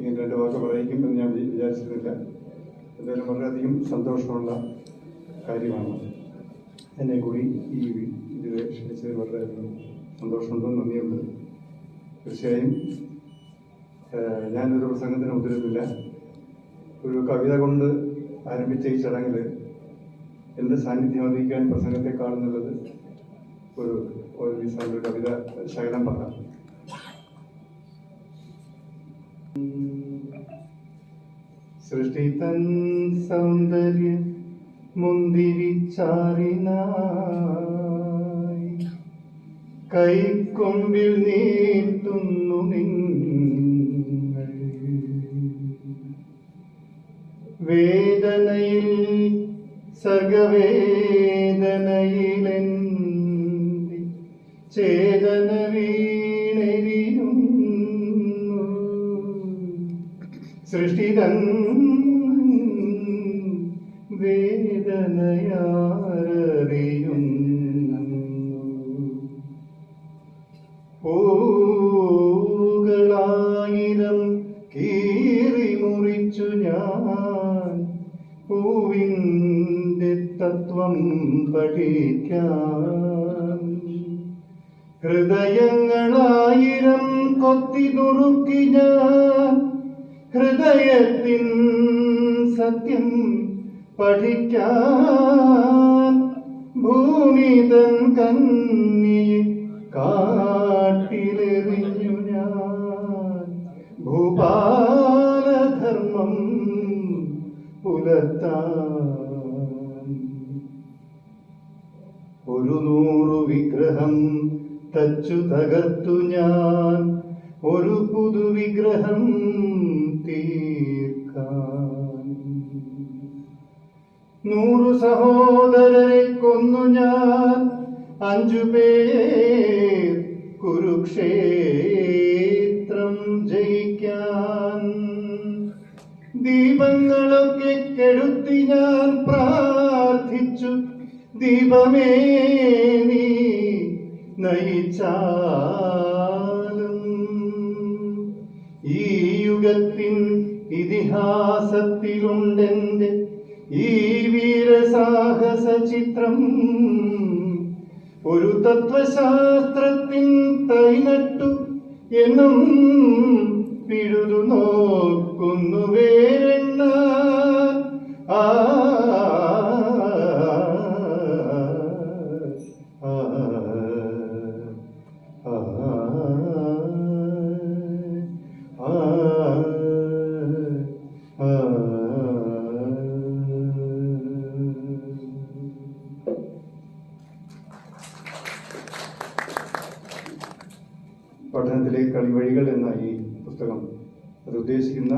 ഇങ്ങനെ രണ്ട് വാക്ക് പറയിക്കും എന്ന് ഞാൻ വിചാരിച്ചിരുന്നില്ല. എന്തായാലും വളരെയധികം സന്തോഷമുള്ള കാര്യമാണ്. എന്നെ കൂടി ഈ ഇതിൽ ക്ഷണിച്ചതിൽ വളരെയധികം സന്തോഷമുണ്ട് നന്ദിയുണ്ട്. തീർച്ചയായും ഞാനൊരു പ്രസംഗത്തിന് മുതിരുന്നില്ല. ഒരു കവിത കൊണ്ട് ആരംഭിച്ച ഈ ചടങ്ങിൽ എന്റെ സാന്നിധ്യം അറിയിക്കാൻ പ്രസംഗത്തെക്കാൾ ഒരു ഒരു കവിത ശകലം പറയാം. സൃഷ്ടി തൻ സൗന്ദര്യ മുന്തിരിച്ചാറിനായി. കൈക്കൊമ്പിൽ നീട്ടുന്നു നിങ്ങൾ. വേദനയിൽ സകവേദനയിലെന്തി ചേതന സൃഷ്ടിതൻ വേദനയാരറിയുന്നു. പൂകളായിരം കീറി മുറിച്ചു ഞാൻ പൂവിന്റെ തത്വം പഠിക്കാൻ. ഹൃദയങ്ങളായിരം കൊത്തി നുറുക്കി ഞാൻ ഹൃദയത്തിൻ സത്യം പഠിക്കാൻ ഭൂമി തൻ കന്നിയെ കാട്ടിലെറിഞ്ഞു ഞാൻ. ഭൂപാലധർമ്മം പുലർത്താൻ ഒരു നൂറു വിഗ്രഹം തച്ചു തകർത്തു ഞാൻ. ഒരു പുതു വിഗ്രഹം നൂറു സഹോദരരെ കൊന്നു ഞാൻ അഞ്ചു പേർ കുരുക്ഷേത്രം ജയിക്കാൻ. ദീപങ്ങളൊക്കെ കെടുത്തി ഞാൻ പ്രാർത്ഥിച്ചു ദീപമേ നീ നയിച്ചാലും യുഗത്തിൻ ഇതിഹാസത്തിലുണ്ടെന്റെ ഈ വീരസാഹസ ചിത്രം ഒരു തത്വശാസ്ത്രത്തിൻ തൈനട്ടു എന്നും പിഴുതു നോക്കുന്നു പഠനത്തിലെ കളിവഴികൾ എന്ന ഈ പുസ്തകം അത് ഉദ്ദേശിക്കുന്ന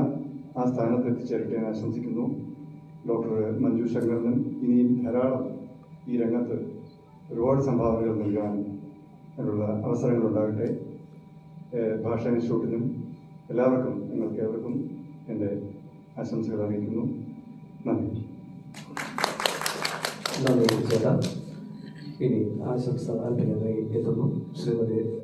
ആ സ്ഥാനത്ത് എത്തിച്ചേരട്ടെ എന്ന് ആശംസിക്കുന്നു. ഡോക്ടർ മഞ്ജു ശങ്കരനും ഇനിയും ധാരാളം ഈ രംഗത്ത് ഒരുപാട് സംഭാവനകൾ നൽകാൻ അതിനുള്ള ഏഹ് ഭാഷാ ഇൻസ്റ്റിറ്റ്യൂട്ടിനും എല്ലാവർക്കും നിങ്ങൾക്ക് ഏവർക്കും എന്റെ ആശംസകൾ അറിയിക്കുന്നു. നന്ദി. നന്ദി ചേട്ടാ. ഇനി ആശംസ അർപ്പിക്കുന്നതായി എത്തുന്നു ശ്രീമതി